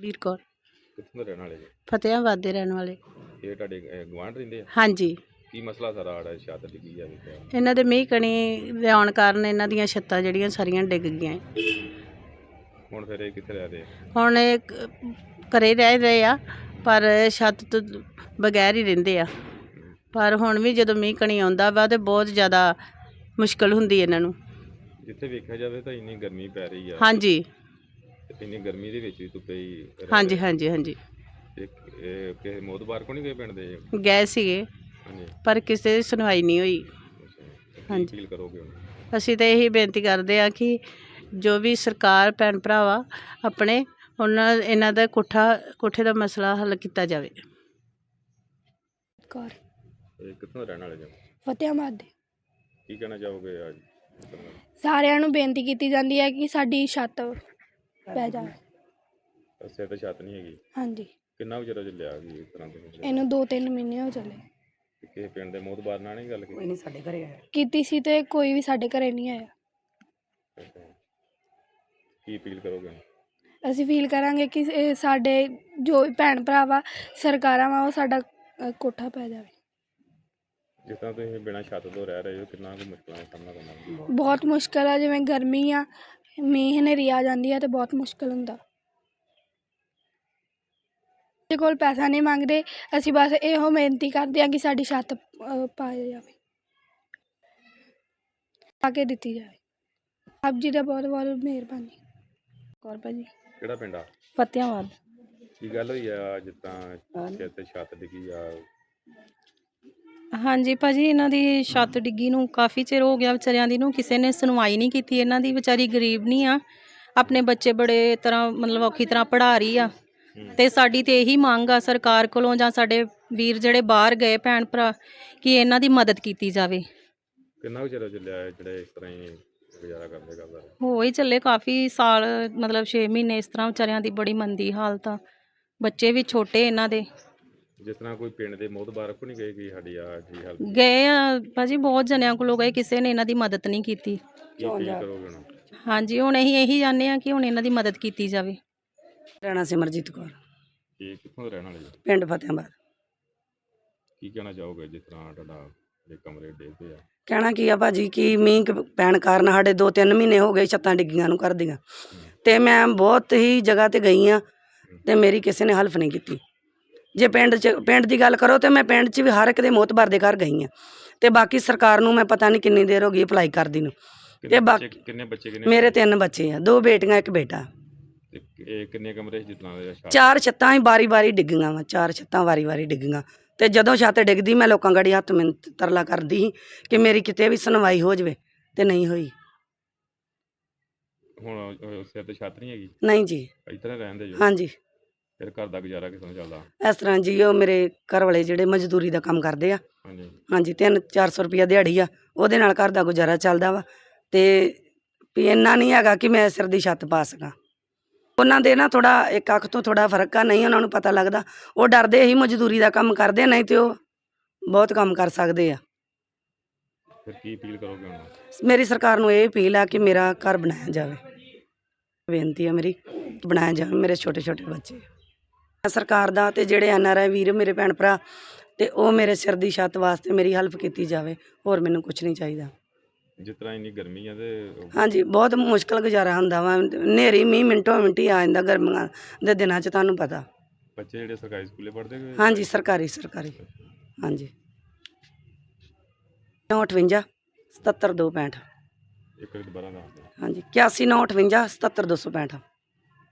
ਵੀਰ ਕੌਰ ਕਿੱਥੋਂ ਦੇ ਰਹਿਣ ਵਾਲੇ ਜੀ? ਫਤਿਆਬਾਦ ਦੇ ਰਹਿਣ ਵਾਲੇ। ਇਹ ਤੁਹਾਡੇ ਗਵਾਂਢ ਰਹਿੰਦੇ ਆ? ਹਾਂਜੀ। ਕੀ ਮਸਲਾ ਸਾਰਾ ਆੜਾ ਛੱਤ ਡਿੱਗੀ ਆ ਇਹਨਾਂ ਦੇ ਮੀਂਹ ਕਣੀ ਦੇ ਆਉਣ ਕਾਰਨ ਇਹਨਾਂ ਦੀਆਂ ਛੱਤਾਂ ਜਿਹੜੀਆਂ ਸਾਰੀਆਂ ਡਿੱਗ ਗਈਆਂ। ਹੁਣ ਫਿਰ ਇਹ ਕਿੱਥੇ ਰਹਿ ਰਹੇ ਆ? ਹੁਣ ਇਹ ਕ- ਘਰੇ ਰਹਿ ਰਹੇ ਆ ਪਰ ਛੱਤ ਤੋਂ ਬਗੈਰ ਹੀ ਰਹਿੰਦੇ ਆ। ਪਰ ਹੁਣ ਵੀ ਜਦੋਂ ਮੀਂਹ ਕਣੀ ਆਉਂਦਾ ਵਾ ਤੇ ਬਹੁਤ ਜ਼ਿਆਦਾ ਮੁਸ਼ਕਲ ਹੁੰਦੀ ਇਹਨਾਂ ਨੂੰ। ਜਿੱਥੇ ਵੇਖਿਆ ਜਾਵੇ ਤਾਂ ਇੰਨੀ ਗਰਮੀ ਪੈ ਰਹੀ ਆ। ਹਾਂਜੀ। ਇੰਨੀ ਗਰਮੀ ਦੇ ਵਿੱਚ ਵੀ ਧੁੱਪੇ ਹੀ ਰਹਿ ਹਾਂਜੀ ਰਹੇ ਹਾਂਜੀ ਹਾਂਜੀ। ਆ। ਇਹ ਇਹ ਕਿਸੇ ਮੋਦਬਾਰ ਕੋ ਨਹੀਂ ਗਏ ਪਿੰਡ ਦੇ? ਗਏ ਸੀਗੇ ਹਾਂਜੀ। ਪਰ ਕਿਸੇ ਦੀ ਸੁਣਵਾਈ ਨਹੀਂ ਹੋਈ। ਹਾਂਜੀ। ਫੀਲ ਕਰੋਗੇ ਹੁਣ? ਅਸੀਂ ਤਾਂ ਇਹੀ ਬੇਨਤੀ ਕਰਦੇ ਆ ਕਿ ਜੋ ਵੀ ਸਰਕਾਰ ਭੈਣ ਭਰਾਵਾ ਆਪਣੇ ਉਹਨਾਂ ਇਹਨਾਂ ਦਾ ਕੋਠਾ ਕੋਠੇ ਦਾ ਮਸਲਾ ਹੱਲ ਕੀਤਾ ਜਾਵੇ। ਕੌਰ ਇਹ ਕਿੱਥੋਂ ਦੇ ਰਹਿਣ ਵਾਲੇ ਜੀ? ਫਤਿਆਬਾਦ ਦੇ। ਕੀ ਕਹਿਣਾ ਚਾਹੋਗੇ ਅੱਜ? ਸਾਰਿਆਂ ਨੂੰ ਬੇਨਤੀ ਕੀਤੀ ਜਾਂਦੀ ਹੈ ਕਿ ਸਾਡੀ ਛੱਤ ਪੈ ਜਾਵੇ ਅਸੇ ਤਾਂ ਛੱਤ ਨਹੀਂ ਹੈਗੀ। ਹਾਂਜੀ। ਕਿੰਨਾ ਕੁ ਚਿਰ ਚੱਲਿਆ ਗਈ ਇਸ ਤਰ੍ਹਾਂ ਦੇ? ਇਹਨੂੰ 2-3 ਮਹੀਨੇ ਹੋ ਚੱਲੇ। ਤੇ ਕਿਸੇ ਪਿੰਡ ਦੇ ਮੋਦਬਾਰ ਨਾਲ ਨਹੀਂ ਗੱਲ ਕੀਤੀ? ਕੀਤੀ ਸੀ ਤੇ ਕੋਈ ਵੀ ਸਾਡੇ ਘਰੇ ਨਹੀਂ ਆਇਆ। ਕੀ ਅਪੀਲ ਕਰੋਗੇ? ਅਸੀਂ ਫੀਲ ਕਰਾਂਗੇ ਕਿ ਇਹ ਸਾਡੇ ਜੋ ਵੀ ਭੈਣ ਭਰਾ ਵਾ ਸਰਕਾਰਾਂ ਵਾ ਉਹ ਸਾਡਾ ਅ, ਕੋਠਾ ਪੈ ਜਾਵੇ। ਜਿਸ ਤਰ੍ਹਾਂ ਤੁਸੀਂ ਬਿਨਾਂ ਛੱਤ ਤੋਂ ਰਹਿ ਰਹੇ ਹੋ ਕਿੰਨਾ ਕੁ ਮੁਸ਼ਕਲਾਂ ਦਾ ਸਾਹਮਣਾ ਕਰਨਾ ਪੈਂਦਾ? ਬਹੁਤ ਮੁਸ਼ਕਲ ਆ ਜਿਵੇਂ ਗਰਮੀ ਆ ਮੀਂਹ ਹਨੇਰੀ ਆ ਜਾਂਦੀ ਆ ਤੇ ਬਹੁਤ ਮੁਸ਼ਕਲ ਹੁੰਦਾ। ਤੇ ਕੋਲ ਪੈਸਾ ਨਹੀਂ ਮੰਗਦੇ ਅਸੀਂ ਬਸ ਇਹੋ ਬੇਨਤੀ ਕਰਦੇ ਆ ਕਿ ਸਾਡੀ ਛੱਤ ਅ, ਪਾਈ ਜਾਵੇ। ਪਾ ਕੇ ਦਿੱਤੀ ਜਾਵੇ। ਆਪ ਜੀ ਦਾ ਬਹੁਤ ਬਹੁਤ ਮਿਹਰਬਾਨੀ। ਕੌਰ ਭਾਜੀ। ਕਿਹੜਾ ਪਿੰਡ ਆ? ਫਤਿਆਬਾਦ ਕੀ ਗੱਲ ਹੋਈ ਆ ਤਰ੍ਹਾਂ ਸਿਰ ਤੇ ਛੱਤ ਡਿੱਗੀ ਆ? ਹਾਂਜੀ ਭਾਜੀ ਇਹਨਾਂ ਦੀ ਛੱਤ ਡਿੱਗੀ ਨੂੰ ਕਾਫੀ ਚਿਰ ਹੋ ਗਿਆ ਵਿਚਾਰਿਆਂ ਦੀ ਨੂੰ ਕਿਸੇ ਨੇ ਸੁਣਵਾਈ ਨਹੀਂ ਕੀਤੀ। ਇਹਨਾਂ ਦੀ ਵਿਚਾਰੀ ਗਰੀਬ ਨਹੀਂ ਆ ਆਪਣੇ ਬੱਚੇ ਬੜੇ ਤਰ੍ਹਾਂ ਮਤਲਬ ਔਖੀ ਤਰ੍ਹਾਂ ਪੜ੍ਹਾ ਰਹੀ ਆ। ਤੇ ਸਾਡੀ ਤੇ ਇਹੀ ਮੰਗ ਆ ਸਰਕਾਰ ਕੋਲੋਂ ਜਾਂ ਸਾਡੇ ਵੀਰ ਜਿਹੜੇ ਬਾਹਰ ਗਏ ਭੈਣ ਭਰਾ ਕਿ ਇਹਨਾਂ ਦੀ ਮਦਦ ਕੀਤੀ ਜਾਵੇ। ਕਿੰਨਾ ਕੁ ਚਿਰ ਚੱਲਿਆ ਜਿਹੜੇ ਇਸ ਤਰ੍ਹਾਂ ਹੀ ਗੁਜ਼ਾਰਾ ਕਰਦੇ ਕਰਦਾ? ਹੋ ਹੀ ਚੱਲੇ ਕਾਫੀ ਸਾਲ ਮਤਲਬ 6 ਮਹੀਨੇ ਇਸ ਤਰ੍ਹਾਂ ਵਿਚਾਰਿਆਂ ਦੀ ਬੜੀ ਮੰਦੀ ਹਾਲਤ ਆ। ਬੱਚੇ ਵੀ ਛੋਟੇ ਇਹਨਾਂ ਦੇ। ਜਿਸ ਤਰ੍ਹਾਂ ਕੋਈ ਪਿੰਡ ਦੇ ਮੋਦਬਾਰ ਕੋ ਨਹੀਂ ਗਏ ਕਿ ਸਾਡੀ ਆ ਕੀ ਹਾਲ ਗਏ ਆ ਭਾਜੀ ਬਹੁਤ ਜਣਿਆਂ ਕੋਲੋਂ ਗਏ ਕਿਸੇ ਨੇ ਇਹਨਾਂ ਦੀ ਮਦਦ ਨਹੀਂ ਕੀਤੀ। ਕੀ ਅਪੀਲ ਕਰੋਗੇ ਹੁਣ? ਹਾਂਜੀ ਹੁਣ ਅਸੀਂ ਇਹੀ ਜਾਣਦੇ ਹਾਂ ਕਿ ਹੁਣ ਇਹਨਾਂ ਦੀ ਮਦਦ ਕੀਤੀ ਜਾਵੇ। ਰਹਿਣਾ ਸਿਮਰਜੀਤ ਕੌਰ। ਕੀ ਕਿੱਥੋਂ ਦੇ ਰਹਿਣ ਵਾਲੇ ਜੀ? ਪਿੰਡ ਫਤਿਆਬਾਦ ਕੀ ਕਹਿਣਾ ਚਾਹੋਗੇ ਜਿਸ ਤਰ੍ਹਾਂ ਤੁਹਾਡਾ ਦੇ ਕਮਰੇ ਡੇਗਦੇ ਆ? ਕਹਿਣਾ ਕੀ ਆ ਭਾਜੀ ਕਿ ਮੀਂਹ ਕ- ਪੈਣ ਕਾਰਨ ਸਾਡੇ 2-3 ਮਹੀਨੇ ਹੋ ਗਏ ਛੱਤਾਂ ਡਿੱਗੀਆਂ ਨੂੰ ਘਰ ਦੀਆਂ ਤੇ ਮੈਂ ਬਹੁਤ ਹੀ ਜਗ੍ਹਾ ਤੇ ਗਈ ਆ ਤੇ ਮੇਰੀ ਕਿਸੇ ਨੇ ਹੈਲਪ ਨਹੀਂ ਕੀਤੀ। ਜੇ ਪਿੰਡ 'ਚ ਪਿੰਡ ਦੀ ਗੱਲ ਕਰੋ ਤੇ ਮੈਂ ਪਿੰਡ 'ਚ ਵੀ ਹਰ ਇੱਕ ਦੇ ਮੋਤਬਰ ਦੇ ਘਰ ਗਈ ਆ ਤੇ ਬਾਕੀ ਸਰਕਾਰ ਨੂੰ ਮੈਂ ਪਤਾ ਨਹੀਂ ਕਿੰਨੀ ਦੇਰ ਹੋ ਗਈ ਅਪਲਾਈ ਕਰਦੀ ਨੂੰ। ਕਿੰਨੇ ਬਾਕੀ- ਕਿੰਨੇ ਬੱਚੇ ਕਿੰਨੇ ਮੇਰੇ ਤਿੰਨ ਬੱਚੇ ਆ ਦੋ ਬੇਟੀਆਂ ਇੱਕ ਬੇਟਾ। ਤੇ ਇਹ ਕਿੰਨੇ ਕਮਰੇ ਤਰ੍ਹਾਂ ਦੇ ਚਾਰ ਛੱਤਾਂ ਹੀ ਵਾਰੀ-ਵਾਰੀ ਡਿੱਗੀਆਂ ਵਾ ਚਾਰ ਛੱਤਾਂ ਵਾਰੀ-ਵਾਰੀ ਡਿੱਗੀਆਂ। ਤੇ ਜਦੋਂ ਛੱਤ ਡਿੱਗਦੀ ਮੈਂ ਲੋਕਾਂ ਗੜੀ ਹੱਥ ਮਿੰਤ ਤਰਲਾ ਕਰਦੀ ਸੀ ਕਿ ਮੇਰੀ ਕਿਤੇ ਵੀ ਸੁਣਵਾਈ ਹੋ ਜਵੇ ਤੇ ਨਹੀਂ ਹੋਈ। ਹੁਣ ਸਿਰ ਤੇ ਛੱਤ ਨਹੀਂ ਹੈਗੀ? ਨਹੀਂ ਜੀ। ਤਰ੍ਹਾਂ ਰਹਿੰਦੇ ਜੋ ਹਾਂਜੀ। ਫਿਰ ਘਰ ਦਾ ਗੁਜ਼ਾਰਾ ਕਿਸ ਤਰ੍ਹਾਂ ਚੱਲਦਾ? ਇਸ ਤਰ੍ਹਾਂ ਜੀ ਉਹ ਮੇਰੇ ਘਰ ਵਾਲੇ ਜਿਹੜੇ ਮਜ਼ਦੂਰੀ ਦਾ ਕੰਮ ਕਰਦੇ ਆ। ਹਾਂਜੀ। ਹਾਂਜੀ 3-400 ਰੁਪਿਆ ਦਿਹਾੜੀ ਆ ਉਹਦੇ ਨਾਲ ਘਰ ਦਾ ਗੁਜ਼ਾਰਾ ਚੱਲਦਾ ਵਾ। ਤੇ ਵੀ ਇੰਨਾ ਨਹੀਂ ਹੈਗਾ ਕਿ ਮੈਂ ਸਿਰ ਦੀ ਛੱਤ ਪਾ ਸਕਾਂ। ਉਹਨਾਂ ਦੇ ਨਾ ਥੋੜਾ ਇੱਕ ਅੱਖ ਤੋਂ ਥੋੜਾ ਫ਼ਰਕ ਆ ਨਹੀਂ ਉਹਨਾਂ ਨੂੰ ਪਤਾ ਲੱਗਦਾ। ਉਹ ਡਰਦੇ ਹੀ ਮਜ਼ਦੂਰੀ ਦਾ ਕੰਮ ਕਰਦੇ ਆ, ਨਹੀਂ ਤੇ ਉਹ ਬਹੁਤ ਕੰਮ ਕਰ ਸਕਦੇ ਆ। ਫਿਰ ਕੀ ਅਪੀਲ ਕਰੋਗੇ ਹੁਣ ਮੇਰੀ ਸਰਕਾਰ ਨੂੰ ਇਹ ਅਪੀਲ ਆ ਕਿ ਮੇਰਾ ਘਰ ਬਣਾਇਆ ਜਾਵੇ। ਬੇਨਤੀ ਆ ਮੇਰੀ ਬਣਾਇਆ ਜਾਵੇ ਮੇਰੇ ਛੋਟੇ ਛੋਟੇ ਬੱਚੇ। ਸਰਕਾਰ ਦਾ ਤੇ ਜਿਹੜੇ ਐਨ ਆਰ ਆਈ ਵੀਰ ਮੇਰੇ ਭੈਣ ਭਰਾ ਤੇ ਉਹ ਮੇਰੇ ਸਿਰ ਦੀ ਛੱਤ ਵਾਸਤੇ ਮੇਰੀ ਹੈਲਪ ਕੀਤੀ ਜਾਵੇ ਹੋਰ ਮੈਨੂੰ ਕੁਝ ਨਹੀਂ ਚਾਹੀਦਾ। ਜਿਸ ਤਰ੍ਹਾਂ ਇੰਨੀ ਗਰਮੀ ਆ ਤੇ ਹਾਂਜੀ ਬਹੁਤ ਮੁਸ਼ਕਲ ਗੁਜ਼ਾਰਾ ਹੁੰਦਾ ਵਾ ਹਨੇਰੀ ਮੀਂਹ ਮਿੰਟੋ ਮਿੰਟੀ ਆ ਜਾਂਦਾ ਗਰਮੀਆਂ ਦੇ ਦਿਨਾਂ 'ਚ ਤੁਹਾਨੂੰ ਪਤਾ। ਬੱਚੇ ਜਿਹੜੇ ਸਰਕਾਰੀ ਸਕੂਲੇ ਪੜ੍ਹਦੇ ਕਿ ਹਾਂਜੀ ਸਰਕਾਰੀ ਸਰਕਾਰੀ। ਹਾਂਜੀ। 958 77265 ਇੱਕ ਵਾਰੀ ਦੁਬਾਰਾ ਦੱਸ ਦਿਓ। ਹਾਂਜੀ 81 958 77265